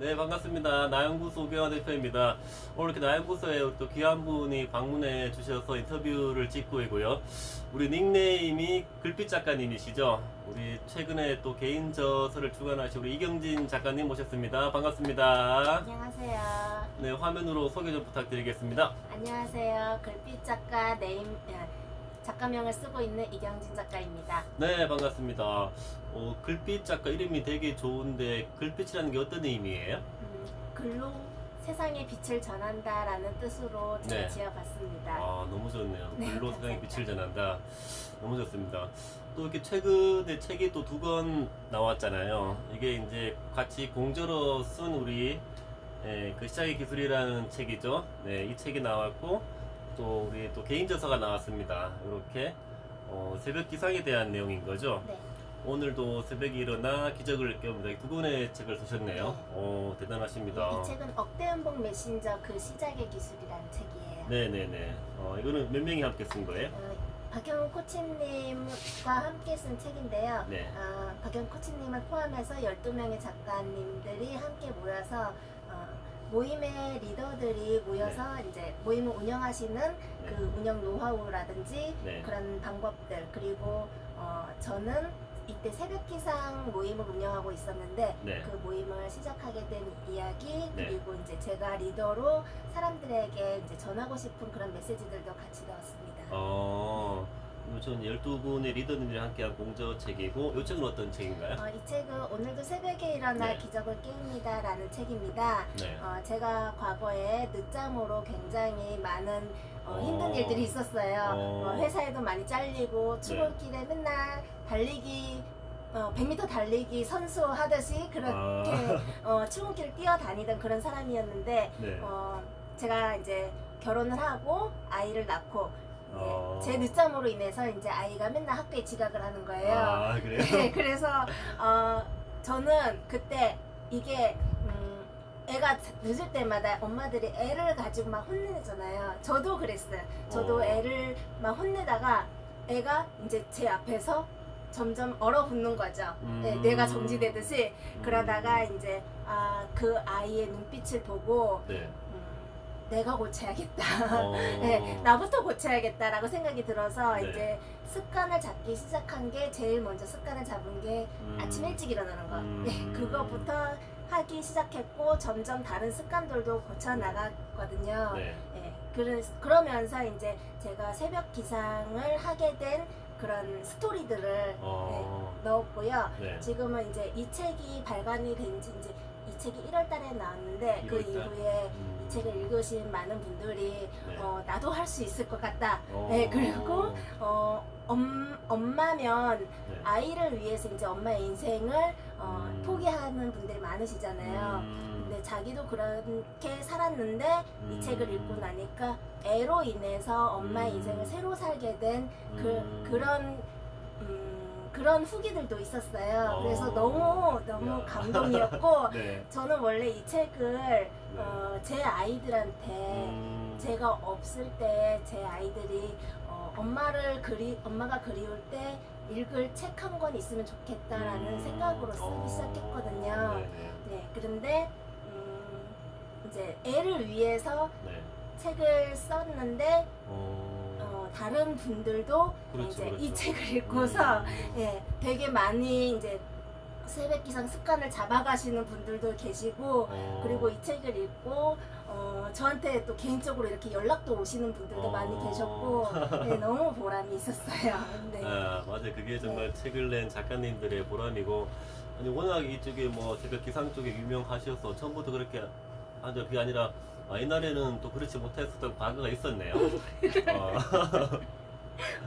네 반갑습니다. 나연구소 오경환 대표입니다. 오늘 이렇게 나연구소에 또 귀한 분이 방문해 주셔서 인터뷰를 찍고 있고요. 우리 닉네임이 글빛 작가님이시죠. 우리 최근에 또 개인 저서를 주관하신 우리 이경진 작가님 모셨습니다. 반갑습니다. 안녕하세요. 네 화면으로 소개 좀 부탁드리겠습니다. 안녕하세요. 글빛 작가 네임 아, 작가명을 쓰고 있는 이경진 작가입니다. 네 반갑습니다. 어, 글빛 작가 이름이 되게 좋은데 글빛이라는 게 어떤 의미예요? 음, 글로 세상에 빛을 전한다라는 뜻으로 제가 네. 지어봤습니다. 아 너무 좋네요. 네, 글로 세상에. 빛을 전한다. 너무 좋습니다. 또 이렇게 최근에 책이 또 두 권 나왔잖아요. 이게 이제 같이 공저로 쓴 우리 예, 그 시작의 기술이라는 책이죠. 네, 이 책이 나왔고 또 우리 또 개인 저서가 나왔습니다. 이렇게 어, 새벽 기상에 대한 내용인 거죠. 네. 오늘도 새벽에 일어나 기적을 깨웁니다. 두 권의 책을 쓰셨네요. 네. 오, 대단하십니다. 이 책은 억대연봉 메신저 그 시작의 기술이라는 책이에요. 네네네. 어, 이거는 몇 명이 함께 쓴 거예요? 어, 박영 코치님과 함께 쓴 책인데요. 네. 아, 박영 코치님을 포함해서 12명의 작가님들이 함께 모여서 어, 모임의 리더들이 모여서 이제 모임을 운영하시는 그 운영 노하우라든지 네. 그런 방법들 그리고 어, 저는 이때 새벽 기상 모임을 운영하고 있었는데 네. 그 모임을 시작하게 된 이야기 네. 그리고 이제 제가 리더로 사람들에게 이제 전하고 싶은 그런 메시지들도 같이 넣었습니다. 어, 전 12분의 리더님들이 함께한 공저 책이고, 이 책은 어떤 책인가요? 어, 이 책은 오늘도 새벽에 일어나 네. 기적을 깨웁니다 라는 책입니다. 네. 어, 제가 과거에 늦잠으로 굉장히 많은 어, 어. 힘든 일들이 있었어요. 어. 어, 회사에도 많이 잘리고 출근길에 맨날 달리기 어, 100m 달리기 선수 하듯이 그렇게 아. 어, 출근길을 뛰어다니던 그런 사람이었는데 네. 어, 제가 이제 결혼을 하고 아이를 낳고 어. 제 늦잠으로 인해서 이제 아이가 맨날 학교에 지각을 하는 거예요. 아, 그래요? 네, 그래서 어, 저는 그때 이게 음, 애가 늦을 때마다 엄마들이 애를 가지고 막 혼내잖아요. 저도 그랬어요. 저도 어. 애를 막 혼내다가 애가 이제 제 앞에서 점점 얼어붙는 거죠. 네, 음. 뇌가 정지되듯이 음. 그러다가 이제 아, 그 아이의 눈빛을 보고 네. 음, 내가 고쳐야겠다. 어. 네, 나부터 고쳐야겠다라고 생각이 들어서 네. 이제 습관을 잡기 시작한 게 제일 먼저 습관을 잡은 게 음. 아침 일찍 일어나는 거. 음. 네, 그거부터 하기 시작했고 점점 다른 습관들도 고쳐 나갔거든요. 네. 네, 그러, 그러면서 이제 제가 새벽 기상을 하게 된 그런 스토리들을 어. 네, 넣었고요. 네. 지금은 이제 이 책이 발간이 된 지 이제 이 책이 1월 달에 나왔는데 그 1월 달? 이후에 음. 이 책을 읽으신 많은 분들이 네. 어, 나도 할 수 있을 것 같다. 어. 네, 그리고 어, 엄, 엄마면 네. 아이를 위해서 이제 엄마의 인생을 어, 음. 포기하는 분들이 많으시잖아요. 음. 근데 자기도 그렇게 살았는데 음. 이 책을 읽고 나니까 애로 인해서 엄마의 음. 인생을 새로 살게 된 그, 음. 그런 음, 그런 후기들도 있었어요. 어. 그래서 너무 너무 야. 감동이었고 네. 저는 원래 이 책을 어, 제 아이들한테 음. 제가 없을 때 제 아이들이 어, 엄마를 그리 엄마가 그리울 때 읽을 책 한 권 있으면 좋겠다라는 음. 생각으로 쓰기 어. 시작했거든요. 네네. 네, 그런데 음, 이제 애를 위해서 네. 책을 썼는데 어. 어, 다른 분들도 그렇죠, 이제 그렇죠. 이 책을 읽고서 음. 예, 되게 많이 이제 새벽 기상 습관을 잡아가시는 분들도 계시고 어. 그리고 이 책을 읽고 어, 저한테 또 개인적으로 이렇게 연락도 오시는 분들도 어. 많이 계셨고 네, 너무 보람이 있었어요. 네. 아, 맞아요. 그게 정말 책을 낸 작가님들의 보람이고, 아니, 워낙 이쪽에 뭐, 새벽 기상 쪽에 유명하셔서 처음부터 그렇게 하죠. 그게 아니라, 아, 옛날에는 또 그렇지 못했었던 과거가 있었네요. 어,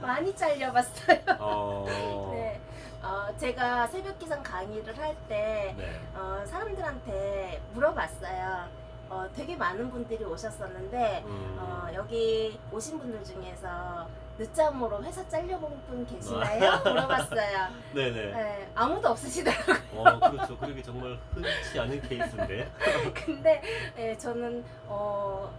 많이 잘려봤어요. 어, 네. 어, 제가 새벽 기상 강의를 할 때 네. 어, 사람들한테 물어봤어요. 어, 되게 많은 분들이 오셨었는데 음, 어, 여기 오신 분들 중에서 늦잠으로 회사 잘려본 분 계시나요? 물어봤어요. 네네. 네, 아무도 없으시더라고요. 어, 그렇죠. 그러기 정말 흔치 않은 케이스인데. 근데 예, 저는 어,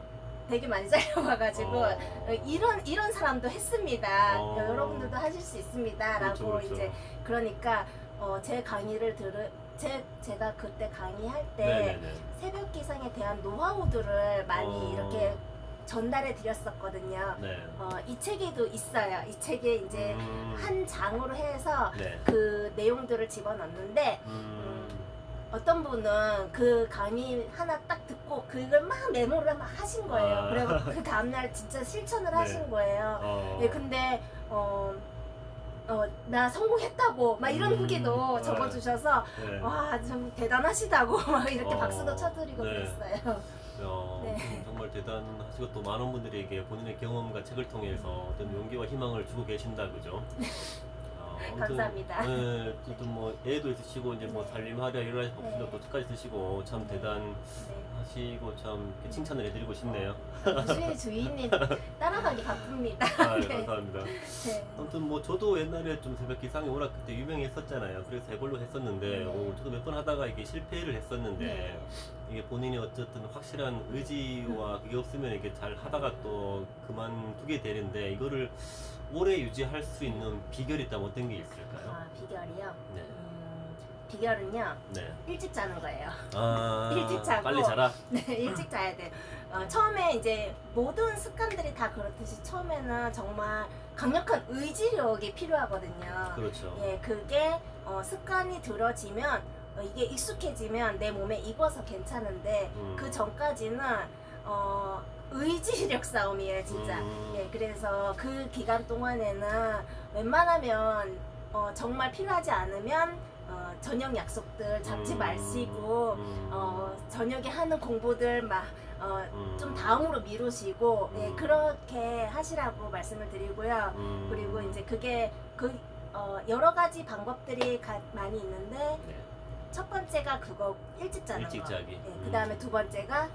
되게 많이 잘려와가지고 어. 어, 이런 이런 사람도 했습니다. 어. 여러분들도 하실 수 있습니다라고 그렇죠, 그렇죠. 이제 그러니까 어, 제 강의를 들으 제, 제가 그때 강의할 때 네네네. 새벽 기상에 대한 노하우들을 많이 어. 이렇게 전달해 드렸었거든요. 네. 어, 이 책에도 있어요. 이 책에 이제 음, 한 장으로 해서 네. 그 내용들을 집어넣는데 음, 어떤 분은 그 강의 하나 딱 듣고 그걸 막 메모를 막 하신 거예요. 아. 그리고 그 다음날 진짜 실천을 네. 하신 거예요. 어, 네, 근데 어, 어, 나 성공했다고 막 이런 음, 후기도 네. 적어주셔서 네. 와 좀 대단하시다고 막 이렇게 어, 박수도 쳐드리고 네. 그랬어요. 어, 네. 음, 정말 대단하시고 또 많은 분들에게 본인의 경험과 책을 통해서 어떤 용기와 희망을 주고 계신다 그죠? 감사합니다. 네, 또뭐 애도 있으시고 이제 뭐 네. 살림하랴 이런 법도 네. 또 책까지 쓰시고 참 네. 대단하시고 참 이렇게 칭찬을 해드리고 싶네요. 주인 주인님 따라가기 바쁩니다. 아, 네, 네. 감사합니다. 네. 아무튼 뭐 저도 옛날에 좀 새벽 기상이 워낙 그때 유명했었잖아요. 그래서 해볼로 했었는데 네. 어, 저도 몇 번 하다가 이게 실패를 했었는데 네. 이게 본인이 어쨌든 확실한 의지와 그게 없으면 이게 잘 하다가 또 그만두게 되는데 이거를 오래 유지할 수 있는 비결이 있다면 어떤 게 있을까요? 아 비결이요. 네. 음, 비결은요 네. 일찍 자는 거예요. 아, 일찍 자고. 빨리 자라. 네, 일찍 자야 돼. 어, 처음에 이제 모든 습관들이 다 그렇듯이 처음에는 정말 강력한 의지력이 필요하거든요. 그렇죠. 예, 그게 어, 습관이 들어지면 어, 이게 익숙해지면 내 몸에 익어서 괜찮은데 음. 그 전까지는 어, 의지력 싸움이에요, 진짜. 음. 예, 그래서 그 기간 동안에는 웬만하면 어, 정말 필요하지 않으면 어, 저녁 약속들 잡지 음. 마시고 음. 어, 저녁에 하는 공부들 막 어, 음. 좀 다음으로 미루시고 예, 음. 그렇게 하시라고 말씀을 드리고요. 음. 그리고 이제 그게 그 어, 여러 가지 방법들이 가- 많이 있는데 네. 첫 번째가 그거 일찍 자는 일찍 거. 자기. 예, 음. 그 다음에 두 번째가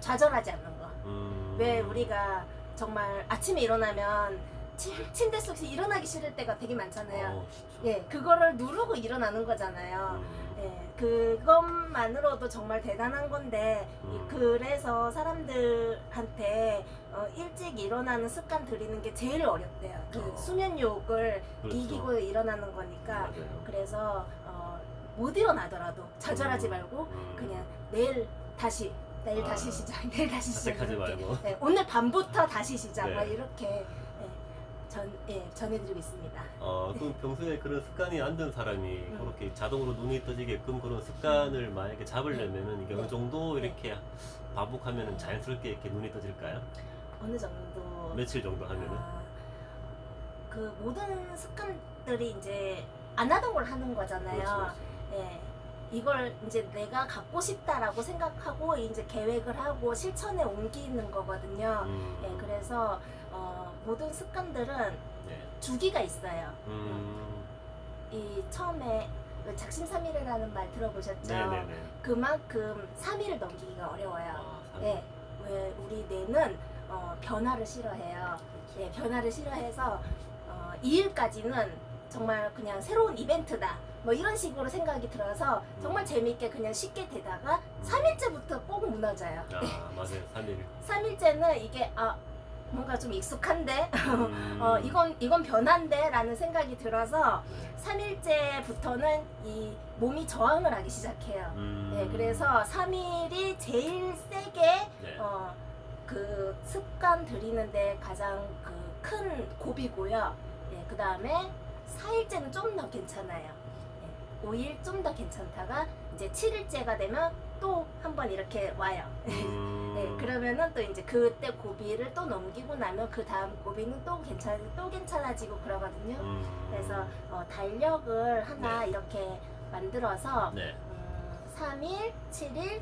좌절하지 않는 거. 음. 왜 우리가 정말 아침에 일어나면 침, 침대 속에서 일어나기 싫을 때가 되게 많잖아요. 어, 진짜. 예, 그거를 누르고 일어나는 거잖아요. 음. 예, 그것만으로도 정말 대단한 건데 이- 음. 그래서 사람들한테 어, 일찍 일어나는 습관 들이는 게 제일 어렵대요. 그 어. 수면욕을 그렇죠. 이기고 일어나는 거니까 맞아요. 그래서 어, 못 일어나더라도 좌절하지 음. 말고 음. 그냥 내일 다시 내일 아. 다시 시작 내일 다시 시작 자책하지 이렇게. 말고. 네, 오늘 밤부터 다시 시작 네. 막 이렇게 예, 전 예, 전해드리고 있습니다. 어, 그럼 평소에 그런 습관이 안 든 사람이 음. 그렇게 자동으로 눈이 떠지게끔 그런 습관을 만약에 잡으려면은 이게 네. 어느 정도 네. 이렇게 반복하면은 자연스럽게 이렇게 눈이 떠질까요? 어느 정도 며칠 정도 하면은? 아, 그 모든 습관들이 이제 안 하던 걸 하는 거잖아요. 그렇죠. 예. 이걸 이제 내가 갖고 싶다라고 생각하고 이제 계획을 하고 실천에 옮기는 거거든요. 음. 예, 그래서 어, 모든 습관들은 네. 주기가 주기가 있어요. 음. 이 처음에 그 작심삼일이라는 말 들어보셨죠? 네네네. 그만큼 3일을 넘기기가 어려워요. 아, 삼- 예, 왜 우리 뇌는 어, 변화를 싫어해요. 그렇죠. 예, 변화를 싫어해서 어, 2일까지는 정말 그냥 새로운 이벤트다. 뭐 이런 식으로 생각이 들어서 정말 음. 재밌게 그냥 쉽게 되다가 3일째부터 꼭 무너져요. 아, 맞아요. 3일. 3일째는 이게 아 뭔가 좀 익숙한데 음. 어 이건 이건 변한데라는 생각이 들어서 네. 3일째부터는 이 몸이 저항을 하기 시작해요. 음. 네, 그래서 3일이 제일 세게 네. 어, 그 습관 들이는데 가장 그 큰 고비고요. 예, 그 다음에 4일째는 좀 더 괜찮아요. 예, 5일 좀 더 괜찮다가 이제 7일째가 되면 또 한 번 이렇게 와요. 음. 네, 그러면은 또 이제 그때 고비를 또 넘기고 나면 그 다음 고비는 또 괜찮 또 괜찮아지고 그러거든요. 음. 그래서 어, 달력을 하나 네. 이렇게 만들어서 네. 음, 3일, 7일,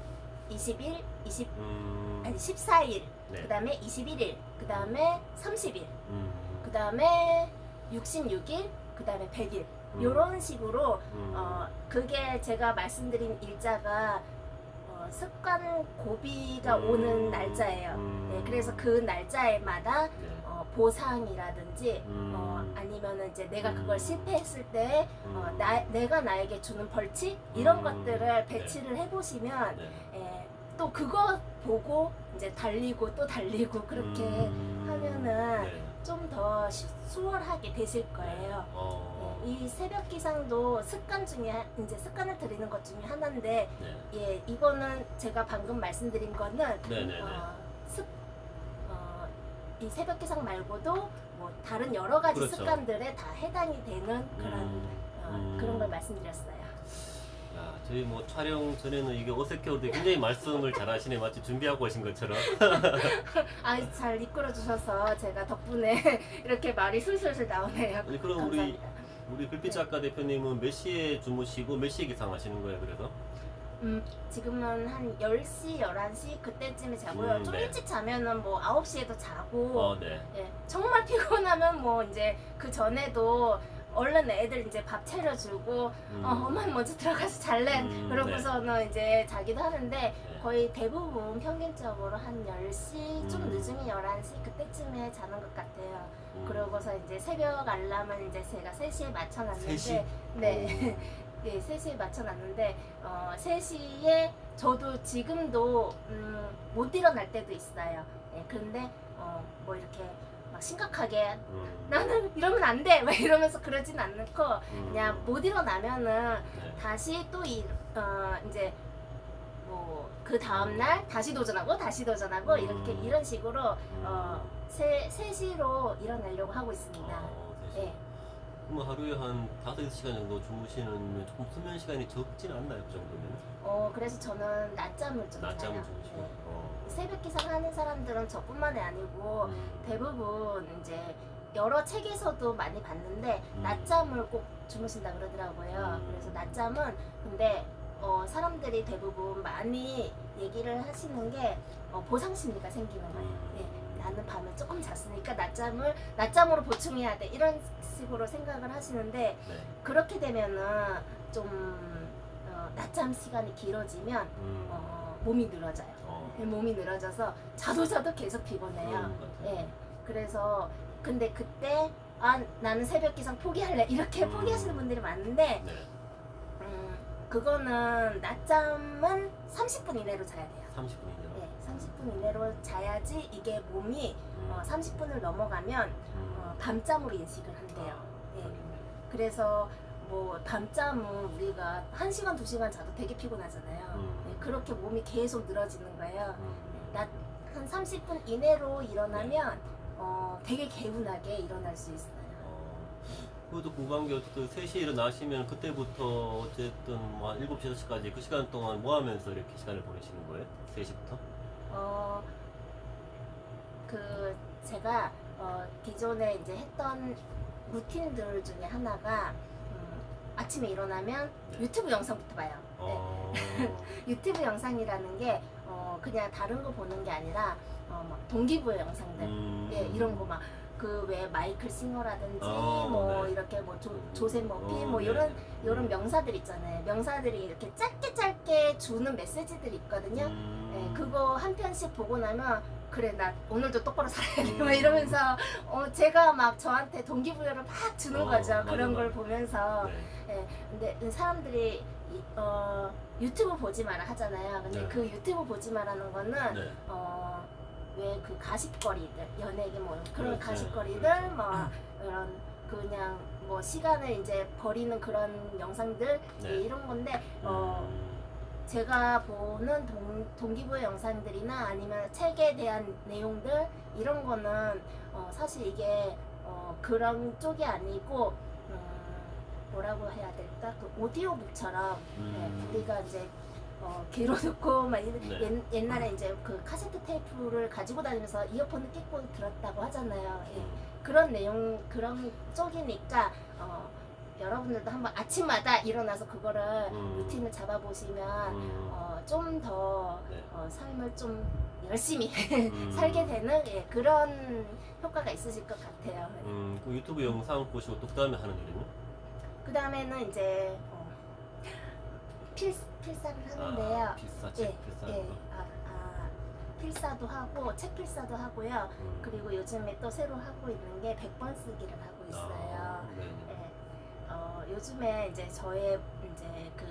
20일, 20 음. 아니 14일, 네. 그 다음에 21일, 그 다음에 30일, 음. 그 다음에 66일, 그 다음에 100일. 음. 요런 식으로, 음. 어, 그게 제가 말씀드린 일자가 어, 습관 고비가 음. 오는 날짜예요. 음. 네, 그래서 그 날짜에마다 네. 어, 보상이라든지 음. 어, 아니면은 이제 내가 음. 그걸 실패했을 때 어, 음. 나, 내가 나에게 주는 벌칙 이런 음. 것들을 배치를 해보시면 네. 예, 또 그거 보고 이제 달리고 또 달리고 그렇게 음. 하면은 네. 좀더 수월하게 되실 거예요. 어. 이 새벽 기상도 습관 중에 하- 이제 습관을 들이는 것 중에 하나인데 네. 예 이거는 제가 방금 말씀드린 거는 네네네. 어, 습, 어, 이 새벽 기상 말고도 뭐 다른 여러 가지 그렇죠. 습관들에 다 해당이 되는 그런 음, 어, 음. 그런 걸 말씀드렸어요. 야, 저희 뭐 촬영 전에는 이게 어색해오는데 굉장히 말씀을 잘하시네 마치 준비하고 오신 것처럼 아 잘 이끌어 주셔서 제가 덕분에 이렇게 말이 술술술 나오네요. 아니 그럼 우리 감사합니다. 우리 글빛 작가 대표님은 몇 시에 주무시고 몇 시에 기상하시는 거예요 그래서? 음, 지금은 한 10시, 11시 그때쯤에 자고요. 음, 좀 네. 일찍 자면은 뭐 9시에도 자고 어, 네. 예, 정말 피곤하면 뭐 이제 그 전에도 얼른 애들 이제 밥 차려주고 음. 어, 엄마 먼저 들어가서 잘래 음, 그러고서는 이제 자기도 하는데 네. 거의 대부분 평균적으로 한 10시 좀 음. 늦으면 11시 그때쯤에 자는 것 같아요. 음. 그러고서 이제 새벽 알람은 이제 제가 3시에 맞춰놨는데 3시? 네. 네, 3시에 맞춰놨는데 어, 3시에 저도 지금도 음, 못 일어날 때도 있어요. 예, 근데 어, 뭐 이렇게 막 심각하게 음. 나는 이러면 안 돼! 막 이러면서 그러진 않고 음. 그냥 못 일어나면은 네. 다시 또 이, 어, 이제 뭐 그 다음날 다시 도전하고 다시 도전하고 음. 이렇게 이런 식으로 음. 어, 세, 3시로 일어나려고 하고 있습니다. 어, 네. 예. 그럼 하루에 한 5시간 정도 주무시는 조금 수면 시간이 적진 않나요 그 정도면? 어, 그래서 저는 낮잠을 좀 낮잠을 자요. 주무시고 네. 어. 새벽 기상 하는 사람들은 저뿐만이 아니고 음. 대부분 이제 여러 책에서도 많이 봤는데 음. 낮잠을 꼭 주무신다 그러더라고요. 음. 그래서 낮잠은 근데 어, 사람들이 대부분 많이 얘기를 하시는 게 어, 보상 심리가 생기는 거예요. 음. 예, 나는 밤에 조금 잤으니까 낮잠을 낮잠으로 보충해야 돼 이런 식으로 생각을 하시는데 네. 그렇게 되면은 좀 어, 낮잠 시간이 길어지면 음. 어, 몸이 늘어져요. 어. 몸이 늘어져서 자도 자도 계속 피곤해요. 그런 것 같아요. 예. 그래서 근데 그때 아 나는 새벽 기상 포기할래 이렇게 음. 포기하시는 분들이 많은데 네. 음, 그거는 낮잠은 30분 이내로 자야 돼요. 30분이요. 예, 30분 이내로 자야지 이게 몸이 음. 어, 30분을 넘어가면 음. 어, 밤잠으로 인식을 한대요. 아, 예. 그래서 뭐 밤잠은 우리가 1시간, 2시간 자도 되게 피곤하잖아요. 음. 예, 그렇게 몸이 계속 늘어지는 거예요. 음. 낮한 30분 이내로 일어나면 어, 되게 개운하게 일어날 수 있어요. 어, 그것도 게 어쨌든 3시에 일어나시면 그때부터 어쨌든 뭐한 7시, 6시까지 그 시간 동안 뭐 하면서 이렇게 시간을 보내시는 거예요? 3시부터? 어, 그 제가 어, 기존에 이제 했던 루틴들 중에 하나가 음, 아침에 일어나면 네. 유튜브 영상부터 봐요. 네. 어. 유튜브 영상이라는 게 어, 그냥 다른 거 보는 게 아니라 어, 막 동기부여 영상들 음. 예, 이런 거막 그 왜 마이클 싱어라든지 어, 뭐 네. 이렇게 뭐 조, 조셉 머피 어, 뭐 네. 이런 음. 이런 명사들 있잖아요. 명사들이 이렇게 짧게 짧게 주는 메시지들이 있거든요. 음. 예, 그거 한 편씩 보고 나면 그래 나 오늘도 똑바로 살아야지 음. 막 이러면서 어, 제가 막 저한테 동기부여를 막 주는 어, 거죠. 맞아, 그런 걸 맞아. 보면서 네. 예, 근데 사람들이 이- 어, 유튜브 보지 마라 하잖아요. 근데 네. 그 유튜브 보지 마라는 거는 네. 어, 왜 그 가십거리들 연예계 뭐 그런 그렇죠. 가십거리들 그렇죠. 뭐 이런 그냥 뭐 시간을 이제 버리는 그런 영상들 네. 예, 이런 건데 어, 음. 제가 보는 동, 동기부여 영상들이나 아니면 책에 대한 내용들 이런 거는 어, 사실 이게 어, 그런 쪽이 아니고 음, 뭐라고 해야 될까 그 오디오북처럼 음. 네, 우리가 이제 어, 귀로 듣고 막 이- 네. 옛, 옛날에 이제 그 카세트 테이프를 가지고 다니면서 이어폰을 끼고 들었다고 하잖아요. 예. 음. 그런 내용 그런 쪽이니까 어, 여러분들도 한번 아침마다 일어나서 그거를 음. 루틴을 잡아보시면 음. 어, 좀더 네. 어, 삶을 좀 열심히 음. 살게 되는 예, 그런 효과가 있으실 것 같아요. 음, 그 유튜브 영상 보시고 또 그다음에 하는 일은요? 그 다음에는 이제 어, 필, 필사를 하는데요. 아, 필사, 책 필사. 예, 아, 아, 필사도 하고 책 필사도 하고요. 음. 그리고 요즘에 또 새로 하고 있는 게 100번 쓰기를 하고 있어요. 아, 네. 예. 어, 요즘에 이제 저의 이제 그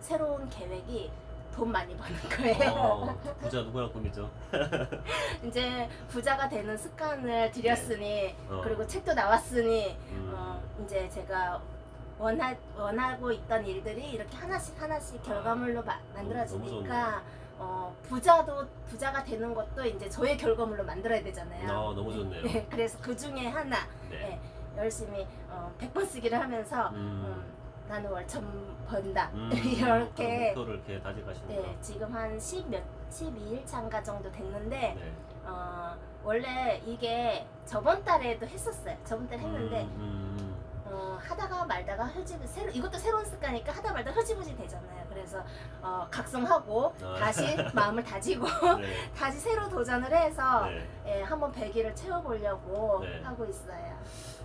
새로운 계획이 돈 많이 버는 거예요. 어, 부자 누구나 꿈이죠. 이제 부자가 되는 습관을 들였으니 어. 그리고 책도 나왔으니 음. 어, 이제 제가 원하, 원하고 있던 일들이 이렇게 하나씩 하나씩 결과물로 마- 만들어지니까 어, 부자도 부자가 되는 것도 이제 저의 결과물로 만들어야 되잖아요. 아, 너무 좋네요. 네, 그래서 그 중에 하나 네. 열심히 어, 100번 쓰기를 하면서 음. 음, 나는 월천 번다 음, 이렇게 목표를 이렇게 다져가시는 거. 네, 지금 한 10몇 12일 차인가 정도 됐는데 네. 어, 원래 이게 저번 달에도 했었어요. 저번 달에 했는데 음, 음, 어, 하다가 말다가 흐지부 새로 이것도 새로운 습관이니까 하다 말다 흐지부지 되잖아요. 그래서 어, 각성하고 아. 다시 마음을 다지고 음. 네. 다시 새로 도전을 해서 네. 예, 한번 100일을 채워보려고 네. 하고 있어요.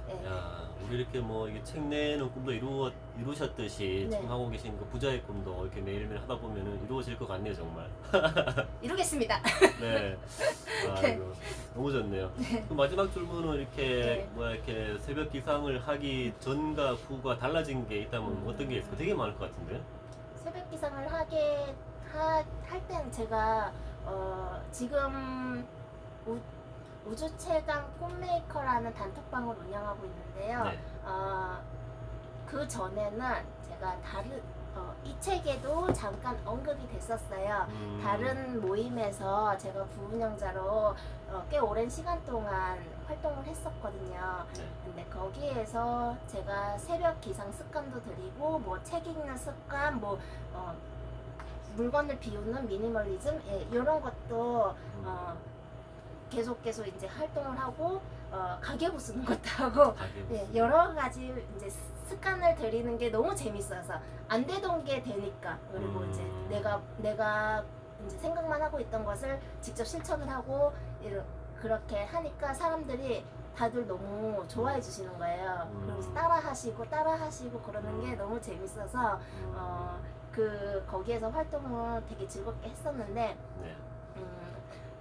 예. 야, 우리 이렇게 뭐 이게 책 내는 꿈도 이루 이루셨듯이 네. 지금 하고 계신 그 부자의 꿈도 이렇게 매일매일 하다 보면은 이루어질 것 같네요, 정말. 이루겠습니다. 네. 아, 네. 이거 너무 좋네요. 그 마지막 질문은 이렇게 네. 뭐야 이렇게 새벽 기상을 하기 전과 후가 달라진 게 있다면 음. 어떤 게 있을까? 되게 많을 것 같은데. 새벽 기상을 하게 하, 할 때는 제가 어, 지금 우, 우주 최강 꿈메이커라는 단톡방을 운영하고 있는데요. 네. 어, 그 전에는 제가 다른 어, 이 책에도 잠깐 언급이 됐었어요. 음, 다른 모임에서 제가 부운영자로 어, 꽤 오랜 시간 동안 활동을 했었거든요. 네. 근데 거기에서 제가 새벽 기상 습관도 드리고 뭐 책 읽는 습관, 뭐 어, 물건을 비우는 미니멀리즘 예, 이런 것도 음, 어, 계속 계속 이제 활동을 하고 어, 가계부 쓰는 것도 하고 예, 여러 가지 이제 습관을 들이는 게 너무 재밌어서 안 되던 게 되니까 그리고 음. 이제 내가 내가 이제 생각만 하고 있던 것을 직접 실천을 하고 이러, 그렇게 하니까 사람들이 다들 너무 좋아해 주시는 거예요. 음. 그러면서 따라 하시고 따라 하시고 그러는 게 너무 재밌어서 음, 어, 그 거기에서 활동을 되게 즐겁게 했었는데 네. 음,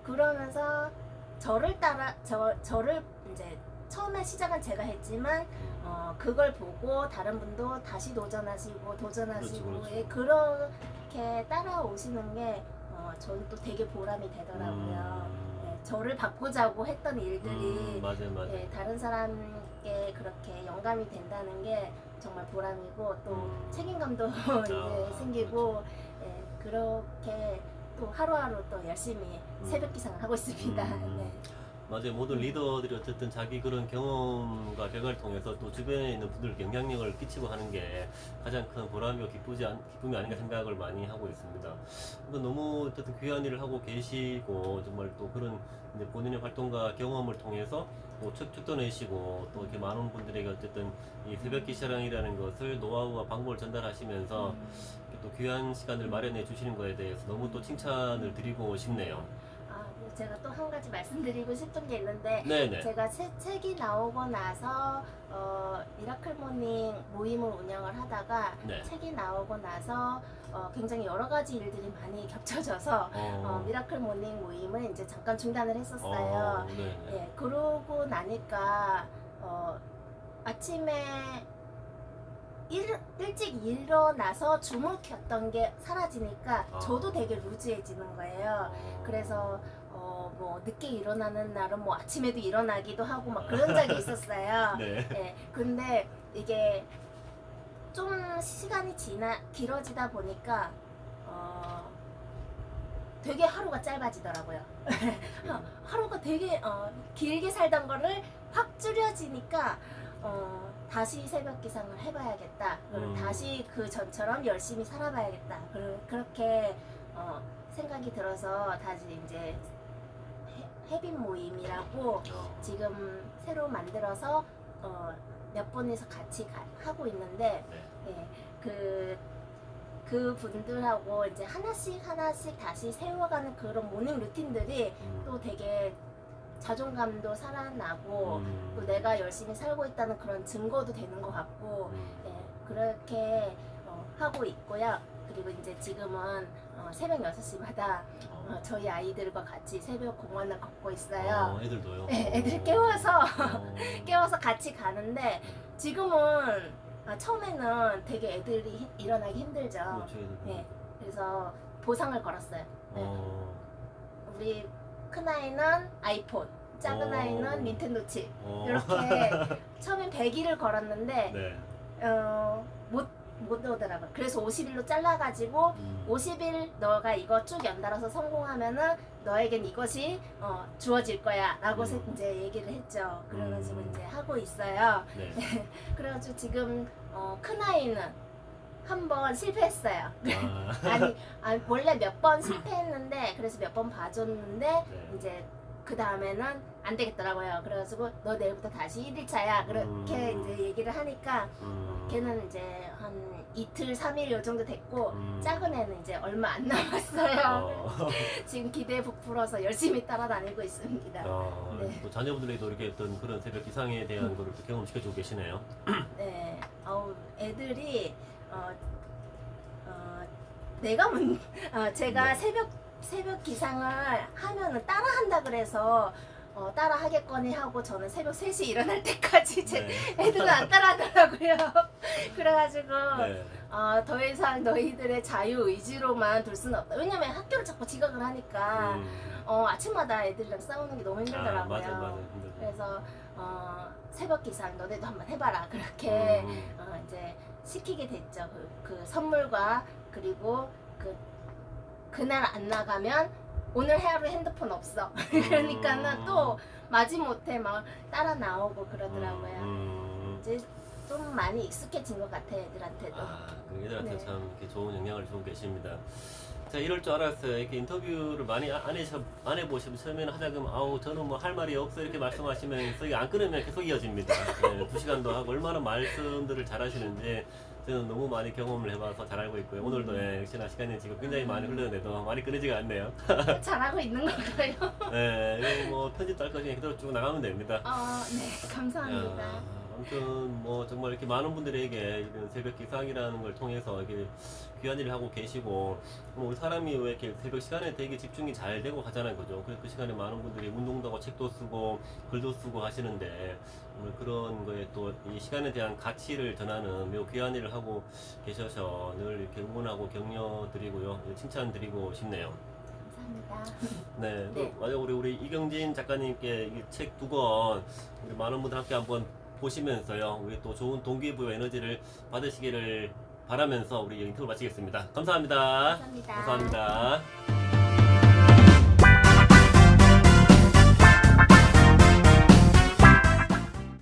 그러면서 저를 따라 저 저를 이제 처음에 시작은 제가 했지만 음, 어, 그걸 보고 다른 분도 다시 도전하시고 도전하시고 그렇죠, 그렇죠. 예, 그렇게 따라오시는 게 어, 저는 또 되게 보람이 되더라고요. 음. 예, 저를 바꾸자고 했던 일들이 음, 맞아요, 맞아요. 예, 다른 사람께 그렇게 영감이 된다는 게 정말 보람이고 또 음. 책임감도 이제 아, 생기고 예, 그렇게 또 하루하루 또 열심히 음. 새벽 기상을 하고 있습니다. 음. 네. 맞아요. 모든 리더들이 어쨌든 자기 그런 경험과 결과를 통해서 또 주변에 있는 분들께 영향력을 끼치고 하는 게 가장 큰 보람이고 기쁘지 않, 기쁨이 아닌가 생각을 많이 하고 있습니다. 그러니까 너무 어쨌든 귀한 일을 하고 계시고 정말 또 그런 이제 본인의 활동과 경험을 통해서 또 책, 책도 내시고 또 이렇게 많은 분들에게 어쨌든 이 새벽 기사랑이라는 것을 노하우와 방법을 전달하시면서 음. 또 귀한 시간을 마련해 주시는 거에 대해서 너무 또 칭찬을 드리고 싶네요. 아, 그리고 제가 또 한 가지 말씀드리고 싶은 게 있는데 네네. 제가 새 책이 나오고 나서 어, 미라클 모닝 모임을 운영을 하다가 네. 책이 나오고 나서 어, 굉장히 여러 가지 일들이 많이 겹쳐져서 어, 미라클 모닝 모임을 이제 잠깐 중단을 했었어요. 어, 네. 예, 그러고 나니까 어, 아침에 일, 일찍 일어나서 줌을 켰던 게 사라지니까 아. 저도 되게 루즈해지는 거예요. 그래서 어, 뭐 늦게 일어나는 날은 뭐 아침에도 일어나기도 하고 막 그런 적이 있었어요. 네. 예, 근데 이게 좀 시간이 지나 길어지다 보니까 어, 되게 하루가 짧아지더라고요. 하- 하루가 되게 어, 길게 살던 거를 확 줄여지니까 어, 다시 새벽 기상을 해봐야겠다. 그리고 음. 다시 그 전처럼 열심히 살아봐야겠다. 그러- 그렇게 어, 생각이 들어서 다시 이제 해- 해빈 모임이라고 어. 지금 새로 만들어서 어, 몇 분이서 같이 가- 하고 있는데 네. 예, 그, 그 분들하고 이제 하나씩 하나씩 다시 세워가는 그런 모닝 루틴들이 음. 또 되게 자존감도 살아나고 음. 또 내가 열심히 살고 있다는 그런 증거도 되는 것 같고 음. 예, 그렇게 어, 하고 있고요. 그리고 이제 지금은 어, 새벽 6시마다 어. 저희 아이들과 같이 새벽 공원을 걷고 있어요. 어, 애들도요. 네, 어. 애들 깨워서 어. 깨워서 같이 가는데 지금은 아, 처음에는 되게 애들이 히- 일어나기 힘들죠. 그렇죠, 애들. 네, 그래서 보상을 걸었어요. 네. 어. 우리 큰 아이는 아이폰, 작은 오. 아이는 닌텐도 칩 어. 이렇게 처음엔 100일을 걸었는데 네. 어, 못, 못 오더라고요. 그래서 50일로 잘라가지고 음. 50일 너가 이거 쭉 연달아서 성공하면은 너에겐 이것이 어, 주어질 거야 라고 음. 세- 이제 얘기를 했죠. 그래가지고 음. 이제 하고 있어요. 네. 그래가지고 지금 어, 큰아이는 한 번 실패했어요. 아. 아니, 아니 원래 몇 번 실패했는데 그래서 몇 번 봐줬는데 네. 이제 그 다음에는 안 되겠더라고요. 그래가지고 너 내일부터 다시 1일차야 그렇게 음. 이제 얘기를 하니까 음. 걔는 이제 한 이틀, 3일 요 정도 됐고 음. 작은 애는 이제 얼마 안 남았어요. 어. 지금 기대에 부풀어서 열심히 따라다니고 있습니다. 어, 네. 또 자녀분들에도 이렇게 어떤 그런 새벽 기상에 대한 거를 또 경험시켜주고 계시네요. 네, 어우, 애들이 어, 어, 내가 문, 어, 제가 네. 새벽 새벽 기상을 하면은 따라 한다 그래서 어, 따라 하겠거니 하고 저는 새벽 3시 일어날 때까지 제 네. 애들은 안 따라 하더라고요. 그래가지고 네. 어, 더 이상 너희들의 자유 의지로만 둘 수는 없다. 왜냐면 학교를 자꾸 지각을 하니까 음. 어, 아침마다 애들이랑 싸우는 게 너무 아, 힘들더라고요. 맞아, 맞아. 힘들죠. 그래서 어, 새벽 기상 너네도 한번 해봐라 그렇게 음. 어, 이제 시키게 됐죠. 그, 그 선물과 그리고 그 그날 안 나가면 오늘 하루 핸드폰 없어. 그러니까는 또 마지못해 막 따라 나오고 그러더라고요. 음. 이제 좀 많이 익숙해진 것 같아 애들한테도. 아, 그 애들한테 네. 참 이렇게 좋은 영향을 주고 계십니다. 자, 이럴 줄 알았어요. 이렇게 인터뷰를 많이 아- 안, 해셔, 안 해보시면 처음에는 하자 그러면 아우 저는 뭐 할 말이 없어 이렇게 말씀하시면 이게 안 끊으면 계속 이어집니다. 네, 두 시간도 하고 얼마나 말씀들을 잘 하시는지 저는 너무 많이 경험을 해봐서 잘 알고 있고요. 오늘도 예, 역시나 시간이 지금 굉장히 많이 흘렀는데도 말이 끊이지가 않네요. 잘하고 있는 건가요? 네, 이거 뭐 편집 할 거니까 그대로 쭉 나가면 됩니다. 어, 네, 감사합니다. 야, 아무튼 뭐 정말 이렇게 많은 분들에게 이런 새벽 기상이라는 걸 통해서 이렇게 귀한 일을 하고 계시고 뭐 우리 사람이 왜 이렇게 새벽 시간에 되게 집중이 잘 되고 하잖아요, 그죠? 그래서 그 시간에 많은 분들이 운동도 하고 책도 쓰고 글도 쓰고 하시는데 정말 그런 거에 또 이 시간에 대한 가치를 전하는 매우 귀한 일을 하고 계셔서 늘 이렇게 응원하고 격려 드리고요, 칭찬 드리고 싶네요. 감사합니다. 네, 네. 또 만약 우리 우리 이경진 작가님께 이 책 두 권 우리 많은 분들 함께 한번 보시면서요, 우리 또 좋은 동기부여 에너지를 받으시기를 바라면서 우리 인터뷰 마치겠습니다. 감사합니다. 감사합니다. 감사합니다.